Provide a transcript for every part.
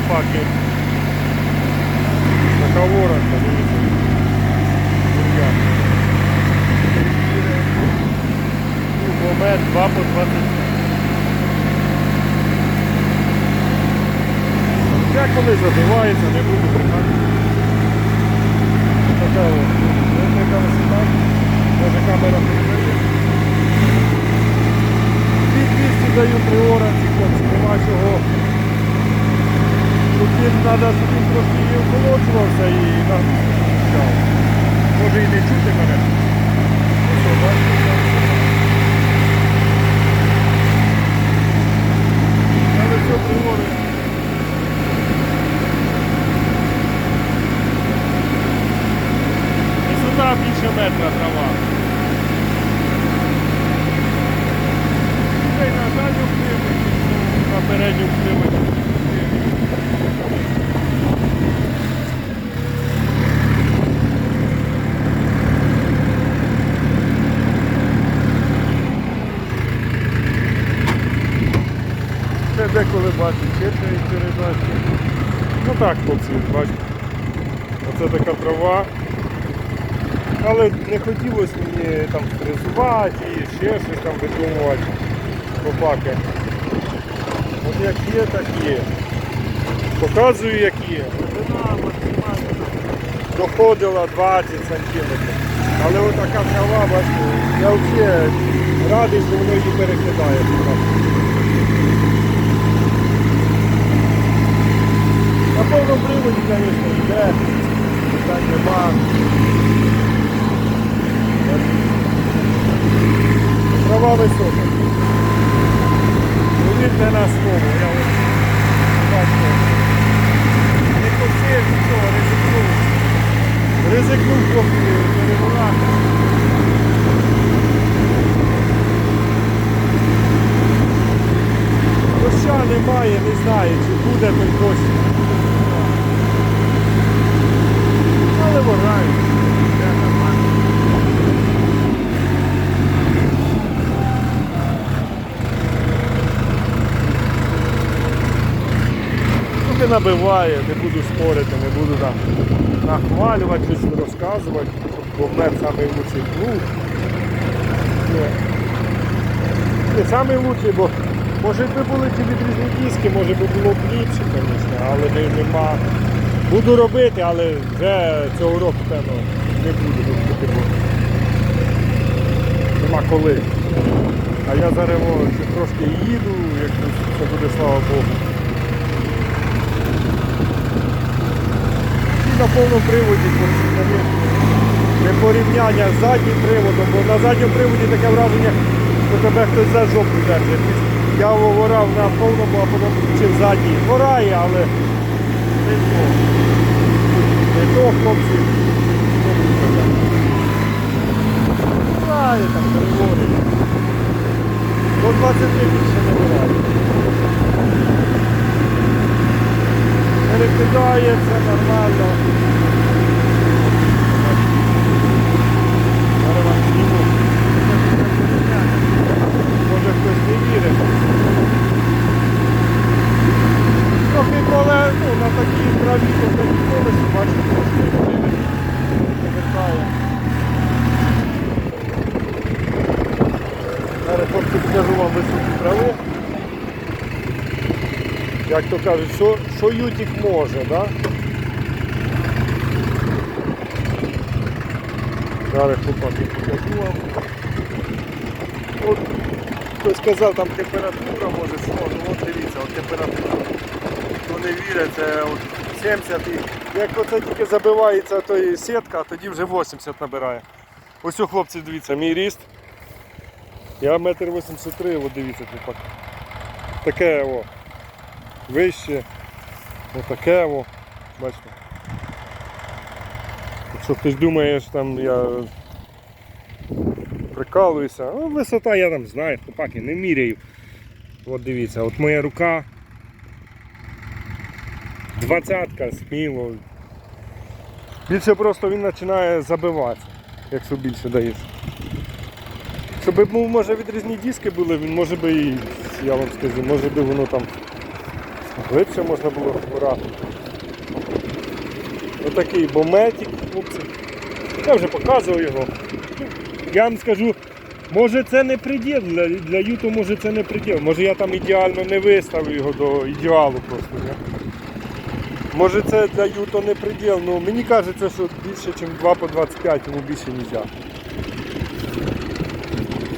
хлопаки. Така воронка, дивіться. Кубомет 2 по 20. Як коли забивається, не буду брехати. Така от. Ось така висота. Може камера передає. 2200 даю при оранці, хлопці, нема чого. Їм треба, щоб він трошки і охолоджувався і нам. Може і не чути мене. Все при оранці. Висота більше метра трава. Та й на задню климаті, на передню климаті. Деколи бачить, читає передачі. Ну так, хлопці, бачите. Оце така трава. Але не хотілося мені там стресувати і ще щось там видумувати копаки. От як є, так є. Показую, як є. Доходила 20 сантиметрів. Але от така трава, бачите, я взагалі радий, що воно її перекидає. На повному приводі, звісно, йде, питань нема. Трава висока. Повірте на слово, я от бачу. Не косив нічого, ризикнув. Ризикнув трохи переворати. Доща немає, не знаю, чи буде той дощ. Але вважаю, це нормально. Поки набиває, не буду спорити, не буду там нахвалювати, щось розказувати, бо мер клуб. Ні. Не лучший, бо може якби були ті відрізні диски, може би було б ліпше, звісно, але не, нема. Буду робити, але вже цього року, певно, не буду робити, нема коли. А я зараз ще трошки їду, як це буде, слава Богу. І на повному приводі, не порівняння з заднім приводом, бо на задньому приводі таке враження, що тебе хтось за жопу держить. Я ворав на повному, а потім включив задній. Ворає, але не то. Хлопці. Ворає там, переворить. До 20 більше не буває. Перекидає, все нормально. Зараз вам зніму. Може хтось не вірить. Трохи коле, ну, на такій траві, то такі колесі, бачите, трошки повертає. Зараз трохи покажу вам високу траву. Як то кажуть, що, що ютик може, да? Зараз хлопаки покажу вам. От хтось сказав, там температура може сложно. От дивіться, от температура. Хто не вірить, це от 70 і як оце тільки забивається той сітка, тоді вже 80 набирає. Ось у хлопці, дивіться, мій ріст. Я метр 83, от дивіться, хлопак. Таке о. Вище. Отаке о. Бачите. Якщо хтось думає, що там я прикалуюся, ну, висота я там знаю, хлопаки, не міряю. От дивіться, от моя рука. Двадцятка сміло. Більше просто він починає забиватися, якщо більше даєш. Щоб може відрізні диски були, він може би і, я вам скажу, може би воно там Глибше можна було брати. Отакий бометик, хлопці. Я вже показував його. Я вам скажу, може це не приділ, для, для Юту може це не приділ. Може я там ідеально не виставив його до ідеалу просто. Не? Може це для Юто не приділ, ну мені кажеться, що більше, ніж 2 по 25 йому більше не можна.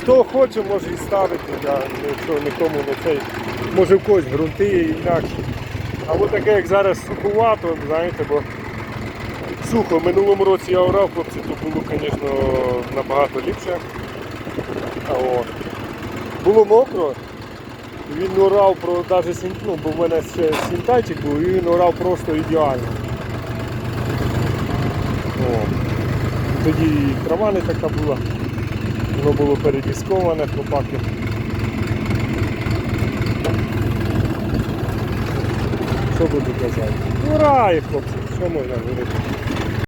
Хто хоче, може і ставити, я нікому не цей. Може в когось ґрунти є інакші. А от таке, як зараз суховато, знаєте, бо сухо. В минулому році я орав, хлопці, то було, звісно, набагато ліпше. От. Було мокро. Він орав про навіть сін- ну, бо в мене ще сінтайчик був, і він орав просто ідеально. О. Тоді і трава не така була. Воно було передісковане, хлопаки. Що казати? Урає, хлопці, що можна говорити?